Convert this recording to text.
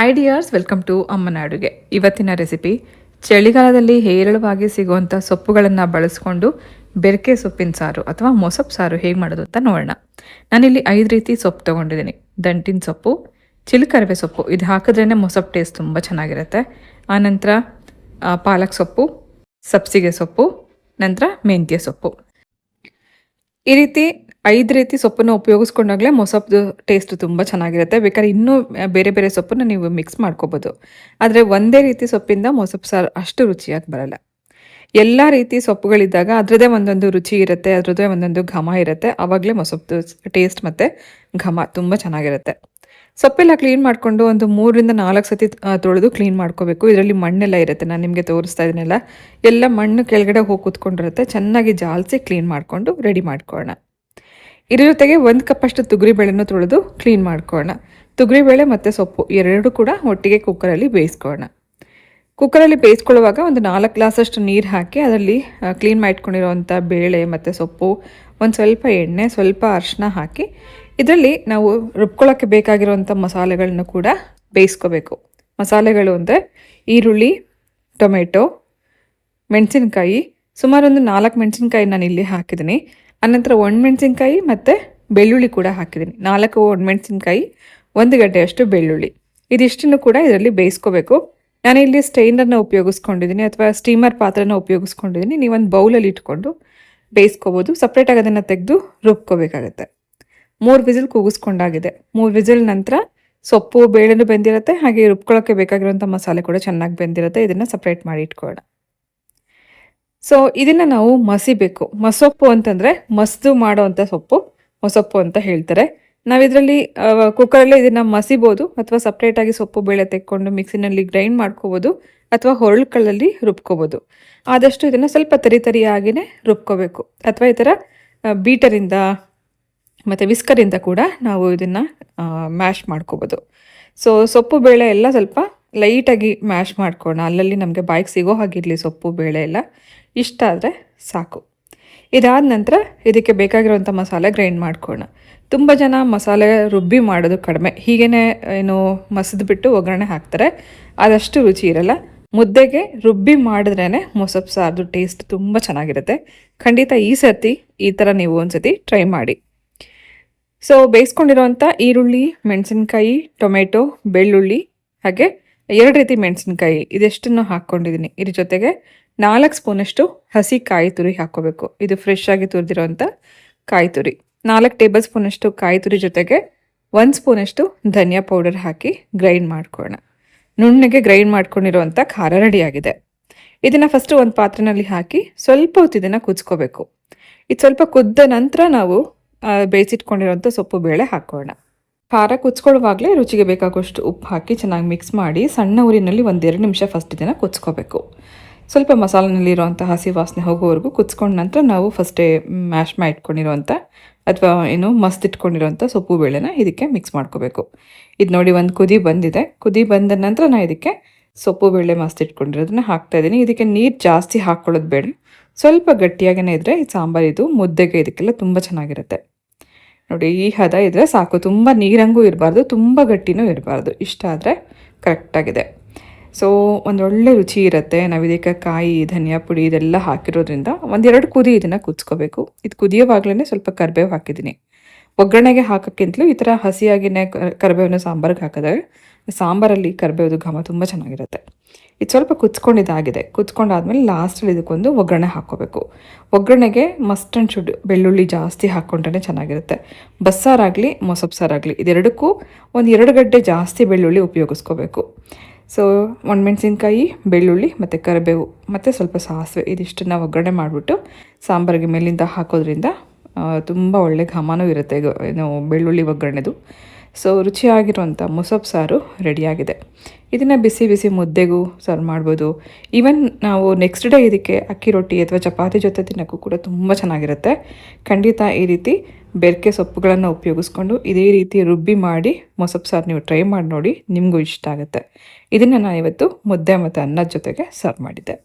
Hi dears welcome to ಅಮ್ಮನ ಅಡುಗೆ ಇವತ್ತಿನ ರೆಸಿಪಿ ಚಳಿಗಾಲದಲ್ಲಿ ಹೇರಳವಾಗಿ ಸಿಗುವಂಥ ಸೊಪ್ಪುಗಳನ್ನು ಬಳಸ್ಕೊಂಡು ಬೆರಕೆ ಸೊಪ್ಪಿನ ಸಾರು ಅಥವಾ ಮೊಸಪ್ ಸಾರು ಹೇಗೆ ಮಾಡೋದು ಅಂತ ನೋಡೋಣ. ನಾನಿಲ್ಲಿ ಐದು ರೀತಿ ಸೊಪ್ಪು ತೊಗೊಂಡಿದ್ದೀನಿ. ದಂಟಿನ ಸೊಪ್ಪು, ಚಿಲುಕರವೆ ಸೊಪ್ಪು. ಇದು ಹಾಕಿದ್ರೇ ಮೊಸಪ್ ಟೇಸ್ಟ್ ತುಂಬ ಚೆನ್ನಾಗಿರುತ್ತೆ. ಆನಂತರ ಪಾಲಕ್ ಸೊಪ್ಪು, ಸಬ್ಸಿಗೆ ಸೊಪ್ಪು, ನಂತರ ಮೆಂತ್ಯ ಸೊಪ್ಪು. ಈ ರೀತಿ ಐದು ರೀತಿ ಸೊಪ್ಪನ್ನು ಉಪಯೋಗಿಸ್ಕೊಂಡಾಗಲೇ ಮೊಸಪ್ಪು ಟೇಸ್ಟ್ ತುಂಬ ಚೆನ್ನಾಗಿರುತ್ತೆ. ಬೇಕಾದ್ರೆ ಇನ್ನೂ ಬೇರೆ ಬೇರೆ ಸೊಪ್ಪನ್ನು ನೀವು ಮಿಕ್ಸ್ ಮಾಡ್ಕೋಬೋದು. ಆದರೆ ಒಂದೇ ರೀತಿ ಸೊಪ್ಪಿಂದ ಮೊಸಪ್ಪು ಸಾರು ಅಷ್ಟು ರುಚಿಯಾಗಿ ಬರಲ್ಲ. ಎಲ್ಲ ರೀತಿ ಸೊಪ್ಪುಗಳಿದ್ದಾಗ ಅದರದ್ದೇ ಒಂದೊಂದು ರುಚಿ ಇರುತ್ತೆ, ಅದರದ್ದೇ ಒಂದೊಂದು ಘಮ ಇರುತ್ತೆ. ಆವಾಗಲೇ ಮೊಸಪ್ಪು ಟೇಸ್ಟ್ ಮತ್ತು ಘಮ ತುಂಬ ಚೆನ್ನಾಗಿರುತ್ತೆ. ಸೊಪ್ಪೆಲ್ಲ ಕ್ಲೀನ್ ಮಾಡಿಕೊಂಡು ಒಂದು ಮೂರರಿಂದ ನಾಲ್ಕು ಸತಿ ತೊಳೆದು ಕ್ಲೀನ್ ಮಾಡ್ಕೋಬೇಕು. ಇದರಲ್ಲಿ ಮಣ್ಣೆಲ್ಲ ಇರುತ್ತೆ. ನಾನು ನಿಮಗೆ ತೋರಿಸ್ತಾ ಇದ್ದೀನಲ್ಲ. ಎಲ್ಲ ಮಣ್ಣು ಕೆಳಗಡೆ ಹೋಗಿ ಕೂತ್ಕೊಂಡಿರುತ್ತೆ. ಚೆನ್ನಾಗಿ ಜಾಲಿಸಿ ಕ್ಲೀನ್ ಮಾಡಿಕೊಂಡು ರೆಡಿ ಮಾಡ್ಕೊಳ್ಳೋಣ. ಇದ್ರ ಜೊತೆಗೆ ಒಂದು ಕಪ್ಪಷ್ಟು ತೊಗರಿಬೇಳೆನೂ ತೊಳೆದು ಕ್ಲೀನ್ ಮಾಡ್ಕೊಳ್ಳೋಣ. ತೊಗರಿಬೇಳೆ ಮತ್ತು ಸೊಪ್ಪು ಎರಡೂ ಕೂಡ ಒಟ್ಟಿಗೆ ಕುಕ್ಕರಲ್ಲಿ ಬೇಯಿಸ್ಕೊಳ್ಳೋಣ. ಕುಕ್ಕರಲ್ಲಿ ಬೇಯಿಸ್ಕೊಳ್ಳುವಾಗ ಒಂದು ನಾಲ್ಕು ಗ್ಲಾಸಷ್ಟು ನೀರು ಹಾಕಿ ಅದರಲ್ಲಿ ಕ್ಲೀನ್ ಮಾಡಿಟ್ಕೊಂಡಿರೋವಂಥ ಬೇಳೆ ಮತ್ತು ಸೊಪ್ಪು, ಒಂದು ಸ್ವಲ್ಪ ಎಣ್ಣೆ, ಸ್ವಲ್ಪ ಅರಿಶಿನ ಹಾಕಿ ಇದರಲ್ಲಿ ನಾವು ರುಬ್ಕೊಳ್ಳೋಕ್ಕೆ ಬೇಕಾಗಿರುವಂಥ ಮಸಾಲೆಗಳನ್ನ ಕೂಡ ಬೇಯಿಸ್ಕೋಬೇಕು. ಮಸಾಲೆಗಳು ಅಂದರೆ ಈರುಳ್ಳಿ, ಟೊಮೆಟೊ, ಮೆಣಸಿನ್ಕಾಯಿ. ಸುಮಾರು ಒಂದು ನಾಲ್ಕು ಮೆಣಸಿನ್ಕಾಯಿ ನಾನು ಇಲ್ಲಿ ಹಾಕಿದ್ದೀನಿ. ಅನಂತರ ಒಣಮೆಣಸಿನ್ಕಾಯಿ ಮತ್ತು ಬೆಳ್ಳುಳ್ಳಿ ಕೂಡ ಹಾಕಿದ್ದೀನಿ. ನಾಲ್ಕು ಒಣಮೆಣಸಿನ್ಕಾಯಿ ಒಂದು ಗಡ್ಡೆಯಷ್ಟು ಬೆಳ್ಳುಳ್ಳಿ. ಇದಿಷ್ಟನ್ನು ಕೂಡ ಇದರಲ್ಲಿ ಬೇಯಿಸ್ಕೋಬೇಕು. ನಾನು ಇಲ್ಲಿ ಸ್ಟೈನರ್ನ ಉಪಯೋಗಿಸ್ಕೊಂಡಿದ್ದೀನಿ ಅಥವಾ ಸ್ಟೀಮರ್ ಪಾತ್ರನ ಉಪಯೋಗಿಸ್ಕೊಂಡಿದ್ದೀನಿ. ನೀವೊಂದು ಬೌಲಲ್ಲಿ ಇಟ್ಕೊಂಡು ಬೇಯಿಸ್ಕೋಬೋದು. ಸಪ್ರೇಟಾಗಿ ಅದನ್ನು ತೆಗೆದು ರುಬ್ಕೋಬೇಕಾಗತ್ತೆ. ಮೂರು ವಿಸಿಲ್ ಕೂಗಿಸ್ಕೊಂಡಾಗಿದೆ. ಮೂರು ವಿಸಿಲ್ ನಂತರ ಸೊಪ್ಪು, ಬೇಳೆನೂ ಬೆಂದಿರುತ್ತೆ, ಹಾಗೆ ರುಬ್ಕೊಳ್ಳೋಕ್ಕೆ ಬೇಕಾಗಿರುವಂಥ ಮಸಾಲೆ ಕೂಡ ಚೆನ್ನಾಗಿ ಬೆಂದಿರುತ್ತೆ. ಇದನ್ನು ಸಪ್ರೇಟ್ ಮಾಡಿ ಇಟ್ಕೊಳ್ಳೋಣ. ಸೊ ಇದನ್ನು ನಾವು ಮಸಿಬೇಕು. ಮಸೊಪ್ಪು ಅಂತಂದರೆ ಮಸ್ದು ಮಾಡೋವಂಥ ಸೊಪ್ಪು, ಮೊಸೊಪ್ಪು ಅಂತ ಹೇಳ್ತಾರೆ. ನಾವಿದರಲ್ಲಿ ಕುಕ್ಕರಲ್ಲಿ ಇದನ್ನು ಮಸಿಬೋದು, ಅಥವಾ ಸಪ್ರೇಟಾಗಿ ಸೊಪ್ಪು, ಬೇಳೆ ತೆಕ್ಕೊಂಡು ಮಿಕ್ಸಿನಲ್ಲಿ ಗ್ರೈಂಡ್ ಮಾಡ್ಕೋಬೋದು, ಅಥವಾ ಹೊರಳುಗಳಲ್ಲಿ ರುಬ್ಕೋಬೋದು. ಆದಷ್ಟು ಇದನ್ನು ಸ್ವಲ್ಪ ತರಿ ತರಿಯಾಗಿಯೇ ರುಬ್ಕೋಬೇಕು. ಅಥವಾ ಈ ಥರ ಬೀಟರಿಂದ ಮತ್ತು ವಿಸ್ಕರಿಂದ ಕೂಡ ನಾವು ಇದನ್ನು ಮ್ಯಾಶ್ ಮಾಡ್ಕೋಬೋದು. ಸೊ ಸೊಪ್ಪು ಬೇಳೆ ಎಲ್ಲ ಸ್ವಲ್ಪ ಲೈಟಾಗಿ ಮ್ಯಾಶ್ ಮಾಡ್ಕೊಳ್ಳೋಣ ಅಲ್ಲಲ್ಲಿ ನಮಗೆ ಬಾಯಿಗೆ ಸಿಗೋ ಹಾಗಿರಲಿ ಸೊಪ್ಪು ಬೇಳೆ ಎಲ್ಲ. ಇಷ್ಟ ಆದರೆ ಸಾಕು. ಇದಾದ ನಂತರ ಇದಕ್ಕೆ ಬೇಕಾಗಿರುವಂಥ ಮಸಾಲೆ ಗ್ರೈಂಡ್ ಮಾಡ್ಕೊಳ್ಳೋಣ ತುಂಬ ಜನ ಮಸಾಲೆ ರುಬ್ಬಿ ಮಾಡೋದು ಕಡಿಮೆ. ಹೀಗೇ ಏನು, ಮಸಿದು ಬಿಟ್ಟು ಒಗ್ಗರಣೆ ಹಾಕ್ತಾರೆ. ಅದಷ್ಟು ರುಚಿ ಇರಲ್ಲ. ಮುದ್ದೆಗೆ ರುಬ್ಬಿ ಮಾಡಿದ್ರೇ ಮೊಸಪ್ಸಾರದು ಸಾರ್ದು ಟೇಸ್ಟ್ ತುಂಬ ಚೆನ್ನಾಗಿರುತ್ತೆ. ಖಂಡಿತ ಈ ಸರ್ತಿ ಈ ಥರ ನೀವು ಒಂದು ಸತಿ ಟ್ರೈ ಮಾಡಿ. ಸೊ ಬೇಯಿಸ್ಕೊಂಡಿರುವಂಥ ಈರುಳ್ಳಿ, ಮೆಣಸಿನ್ಕಾಯಿ, ಟೊಮೆಟೊ, ಬೆಳ್ಳುಳ್ಳಿ, ಹಾಗೆ ಎರಡು ರೀತಿ ಮೆಣಸಿನ್ಕಾಯಿ ಇದೆಷ್ಟನ್ನು ಹಾಕ್ಕೊಂಡಿದ್ದೀನಿ. ಇದ್ರ ಜೊತೆಗೆ ನಾಲ್ಕು ಸ್ಪೂನಷ್ಟು ಹಸಿ ಕಾಯಿ ತುರಿ ಹಾಕ್ಕೋಬೇಕು. ಇದು ಫ್ರೆಶ್ ಆಗಿ ತುರಿದಿರೋವಂಥ ಕಾಯಿ ತುರಿ. ನಾಲ್ಕು ಟೇಬಲ್ ಸ್ಪೂನಷ್ಟು ಕಾಯಿ ತುರಿ ಜೊತೆಗೆ ಒಂದು ಸ್ಪೂನಷ್ಟು ಧನಿಯಾ ಪೌಡರ್ ಹಾಕಿ ಗ್ರೈಂಡ್ ಮಾಡ್ಕೊಳ್ಳೋಣ. ನುಣ್ಣಗೆ ಗ್ರೈಂಡ್ ಮಾಡ್ಕೊಂಡಿರೋವಂಥ ಖಾರ ರೆಡಿಯಾಗಿದೆ. ಇದನ್ನು ಫಸ್ಟು ಒಂದು ಪಾತ್ರೆಯಲ್ಲಿ ಹಾಕಿ ಸ್ವಲ್ಪ ಹೊತ್ತು ಇದನ್ನು ಕುದಿಸ್ಕೋಬೇಕು. ಇದು ಸ್ವಲ್ಪ ಕುದ್ದ ನಂತರ ನಾವು ಬೇಯಿಸಿಟ್ಕೊಂಡಿರೋಂಥ ಸೊಪ್ಪು ಬೇಳೆ ಹಾಕೋಣ. ಖಾರ ಕುಚ್ಕೊಳ್ಳುವಾಗಲೇ ರುಚಿಗೆ ಬೇಕಾಗುವಷ್ಟು ಉಪ್ಪು ಹಾಕಿ ಚೆನ್ನಾಗಿ ಮಿಕ್ಸ್ ಮಾಡಿ ಸಣ್ಣ ಊರಿನಲ್ಲಿ ಒಂದೆರಡು ನಿಮಿಷ ಫಸ್ಟ್ ಇದನ್ನು ಕುಚ್ಕೋಬೇಕು. ಸ್ವಲ್ಪ ಮಸಾಲೆನಲ್ಲಿರುವಂಥ ಹಸಿ ವಾಸನೆ ಹೋಗೋವರೆಗೂ ಕುಚ್ಕೊಂಡ ನಂತರ ನಾವು ಫಸ್ಟೇ ಮ್ಯಾಶ್ ಮಾಡಿ ಇಟ್ಕೊಂಡಿರುವಂಥ ಅಥವಾ ಏನು ಮಸ್ತ್ ಇಟ್ಕೊಂಡಿರೋಂಥ ಸೊಪ್ಪು ಬೇಳೆನ ಇದಕ್ಕೆ ಮಿಕ್ಸ್ ಮಾಡ್ಕೋಬೇಕು. ಇದು ನೋಡಿ ಒಂದು ಕುದಿ ಬಂದಿದೆ. ಕುದಿ ಬಂದ ನಂತರ ನಾನು ಇದಕ್ಕೆ ಸೊಪ್ಪು ಬೇಳೆ ಮಸ್ತ್ ಇಟ್ಕೊಂಡಿರೋದನ್ನ ಹಾಕ್ತಾ ಇದ್ದೀನಿ. ಇದಕ್ಕೆ ನೀರು ಜಾಸ್ತಿ ಹಾಕ್ಕೊಳ್ಳೋದು ಬೇಡ. ಸ್ವಲ್ಪ ಗಟ್ಟಿಯಾಗೇ ಇದ್ದರೆ ಈ ಸಾಂಬಾರಿದು ಮುದ್ದೆಗೆ ಇದಕ್ಕೆಲ್ಲ ತುಂಬ ಚೆನ್ನಾಗಿರುತ್ತೆ. ನೋಡಿ, ಈ ಹದ ಇದ್ದರೆ ಸಾಕು. ತುಂಬ ನೀರಂಗೂ ಇರಬಾರ್ದು, ತುಂಬ ಗಟ್ಟಿನೂ ಇರಬಾರ್ದು. ಇಷ್ಟ ಆದರೆ ಕರೆಕ್ಟಾಗಿದೆ ಸೊ ಒಂದೊಳ್ಳೆ ರುಚಿ ಇರುತ್ತೆ. ನಾವು ಕಾಯಿ, ಧನಿಯಾ ಪುಡಿ ಇದೆಲ್ಲ ಹಾಕಿರೋದ್ರಿಂದ ಒಂದೆರಡು ಕುದಿ ಇದನ್ನು ಕುದಿಸ್ಕೋಬೇಕು. ಇದು ಕುದಿಯೋವಾಗಲೇ ಸ್ವಲ್ಪ ಕರ್ಬೇವು ಹಾಕಿದ್ದೀನಿ. ಒಗ್ಗರಣೆಗೆ ಹಾಕೋಕ್ಕಿಂತಲೂ ಈ ಥರ ಹಸಿಯಾಗಿನೇ ಕರಿಬೇವಿನ ಸಾಂಬಾರ್ಗೆ ಹಾಕಿದಾಗ ಸಾಂಬಾರಲ್ಲಿ ಕರಿಬೇವುದು ಘಮ ತುಂಬ ಚೆನ್ನಾಗಿರುತ್ತೆ. ಇದು ಸ್ವಲ್ಪ ಕುಚ್ಕೊಂಡಿದ್ದಾಗಿದೆ ಕುಚ್ಕೊಂಡಾದ್ಮೇಲೆ ಲಾಸ್ಟಲ್ಲಿ ಇದಕ್ಕೊಂದು ಒಗ್ಗರಣೆ ಹಾಕ್ಕೋಬೇಕು. ಒಗ್ಗರಣೆಗೆ ಮಸ್ಟ್ ಆ್ಯಂಡ್ ಶುಡ್ ಬೆಳ್ಳುಳ್ಳಿ ಜಾಸ್ತಿ ಹಾಕ್ಕೊಂಡ್ರೆ ಚೆನ್ನಾಗಿರುತ್ತೆ. ಬಸ್ಸಾರಾಗಲಿ ಮೊಸಬ್ ಸಾರಾಗಲಿ ಇದೆರಡಕ್ಕೂ ಒಂದು ಎರಡು ಗಡ್ಡೆ ಜಾಸ್ತಿ ಬೆಳ್ಳುಳ್ಳಿ ಉಪಯೋಗಿಸ್ಕೋಬೇಕು. ಸೊ ಒಣಮೆಣಸಿನ್ಕಾಯಿ ಬೆಳ್ಳುಳ್ಳಿ ಮತ್ತು ಕರಿಬೇವು ಮತ್ತು ಸ್ವಲ್ಪ ಸಾಸಿವೆ ಇದಿಷ್ಟನ್ನು ಒಗ್ಗರಣೆ ಮಾಡಿಬಿಟ್ಟು ಸಾಂಬಾರಿಗೆ ಮೇಲಿಂದ ಹಾಕೋದ್ರಿಂದ ತುಂಬ ಒಳ್ಳೆ ಘಮನೂ ಇರುತ್ತೆ ಏನು ಬೆಳ್ಳುಳ್ಳಿ ಒಗ್ಗರಣೆದು. ಸೊ ರುಚಿಯಾಗಿರುವಂಥ ಮೊಸಪ್ ಸಾರು ರೆಡಿಯಾಗಿದೆ. ಇದನ್ನು ಬಿಸಿ ಬಿಸಿ ಮುದ್ದೆಗೂ ಸರ್ವ್ ಮಾಡ್ಬೋದು. ಈವನ್ ನಾವು ನೆಕ್ಸ್ಟ್ ಡೇ ಇದಕ್ಕೆ ಅಕ್ಕಿ ರೊಟ್ಟಿ ಅಥವಾ ಚಪಾತಿ ಜೊತೆ ತಿನ್ನೋಕ್ಕೂ ಕೂಡ ತುಂಬ ಚೆನ್ನಾಗಿರುತ್ತೆ. ಖಂಡಿತ ಈ ರೀತಿ ಬೆರಕೆ ಸೊಪ್ಪುಗಳನ್ನು ಉಪಯೋಗಿಸ್ಕೊಂಡು ಇದೇ ರೀತಿ ರುಬ್ಬಿ ಮಾಡಿ ಮೊಸಬ್ ಸಾರು ನೀವು ಟ್ರೈ ಮಾಡಿ ನೋಡಿ ನಿಮಗೂ ಇಷ್ಟ ಆಗುತ್ತೆ. ಇದನ್ನು ನಾನು ಇವತ್ತು ಮುದ್ದೆ ಮತ್ತು ಅನ್ನದ ಜೊತೆಗೆ ಸರ್ವ್ ಮಾಡಿದ್ದೆ.